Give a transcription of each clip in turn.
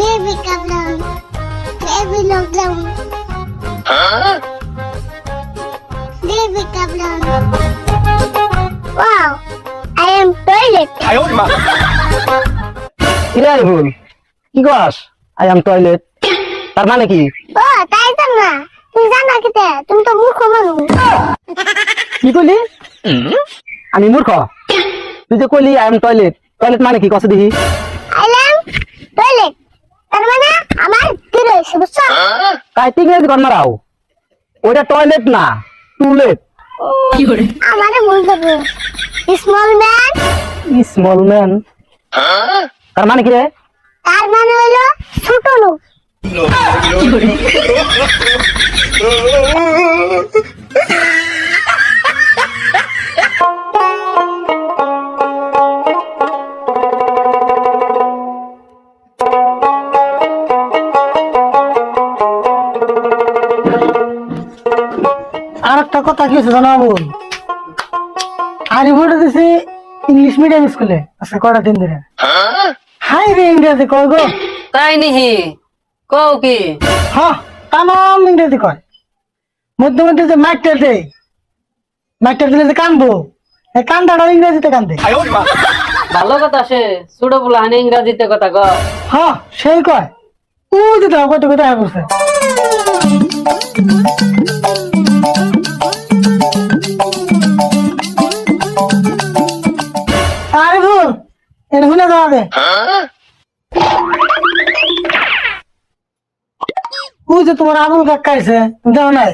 Baby come down. Baby look down. Baby come down. Wow, I am toilet. কিরে আরিফুল কি কস I am toilet তার মানে কি? ও তাই তো না। তুমি জানা কিতে তুমি তো মূর্খ মানুষ। কি কইলি? আমি মূর্খ? তুই যে কইলি আই এম টয়লেট টয়লেট মানে কি? কস দেখি। আইলাম টয়লেট তার মানে আমার কি রয়েছে বুঝছ? কাইতে ইংরেজি কর মারাও? ওইটা টয়লেট না টুলেট আমারে বলতে স্মল ম্যান স্মল ম্যান তার মানে কি রে? তার মানে হলো ছোট লোক। আর একটা কথা কি হয়েছে জানা বোন আরিফুল দিছি ইংলিশ মিডিয়াম স্কুলে আজকে কয়টা দিন ধরে? হাই রে ইংরেজি কয় গো? তাই নিহি কও কি? হ্যাঁ তামাম ইংরেজি কয়। মধ্যে মধ্যে যে মাইকটা দেয় মাইকটা দিলে যে কানবো এই কান্দাটা ইংরেজিতে কান্দে। ভালো কথা সে ছোট বলা হানি ইংরাজিতে কথা ক হ্যাঁ সেই কয়। ও যে দাও কত কথা আরিফুল দে ওই যে তোমার আবুল কাকা আছে দেখো নাই?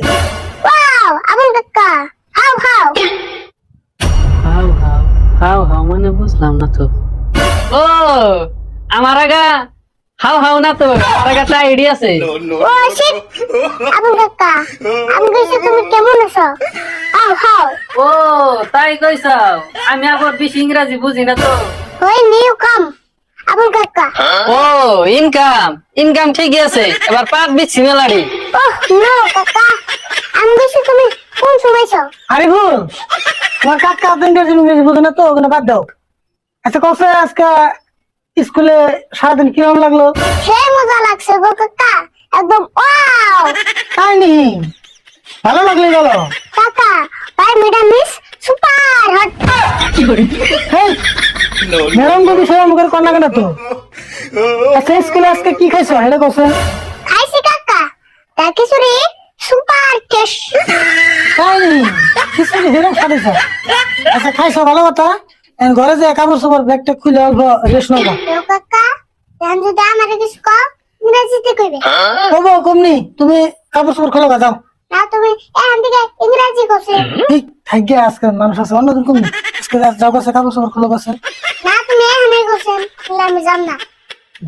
ওয়াও আবুল কাকা হাউ হাউ হাউ হাউ হাউ হাউ মানে বুঝলাম না তো। ও আমার আগা হাউ হাউ না তো আমার আগা টাইডি আছে। ও শিট আবুল কাকা আমি কইছি তুমি কেমন আছো? হাউ হাউ ও তাই কইছাও আমি আবার বেশি ইংরাজি বুঝি না তো। ওই নিউ কাম আবুল কাকা ও ইনকাম ইনকাম ঠিকই আছে এবার পাক বিচ্ছি মেলাড়ি ওহ নো কাকা আমি কইছি তুমি কোন সময়ছো আরিফুল তোমার কাকা তো ইংরেজি ইংরেজি বোঝে না তো ওখানে বাদ দাও। আচ্ছা কসে আজকে স্কুলে সারাদিন কীরকম লাগল? সেই মজা লাগছে গো কাকা একদম ওয়াও তাই নি? ভালো লাগলে গেল কাকা ভাই madam miss super hot hey বিষয় আমাকে কন্যা কেন তো। আচ্ছা স্কুলে আজকে কি খাইছো? কসে। খাইছি কাকা তার খিচুড়ি সুপার টেস্ট তাই হিরম খাইছো? আচ্ছা খাইছো ভালো কথা। ঘরে যে কাপড় ব্যাগটা খুলে অল্প রেস্ট নেবা কাকা। যদি আমার কিছু কও ইংরেজিতে কইবে। কবো কমনি তুমি কাপড় চোপড় খোলো যাও। না তুমি এখান থেকে ইংরেজি কইছে ঠিক থাকি আজকে মানুষ আছে অন্যদিন কমনি। আজকে যাও কাছে কাপড় চোপড় খোলো কাছে না তুমি এখানে কইছেন আমি জান না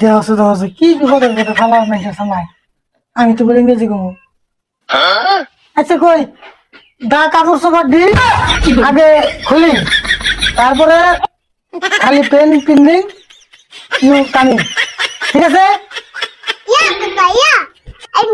দেওয়া আছে কি বিপদের কথা ভালো মেঘের সময় আমি তো বলি ইংরেজি কমু আচ্ছা কই দা কাপড় চোপড় দি আগে খুলি তারপরে খালি পেন পিন্দি ইউ কামি ঠিক আছে ইয়া কাকা ইয়া আই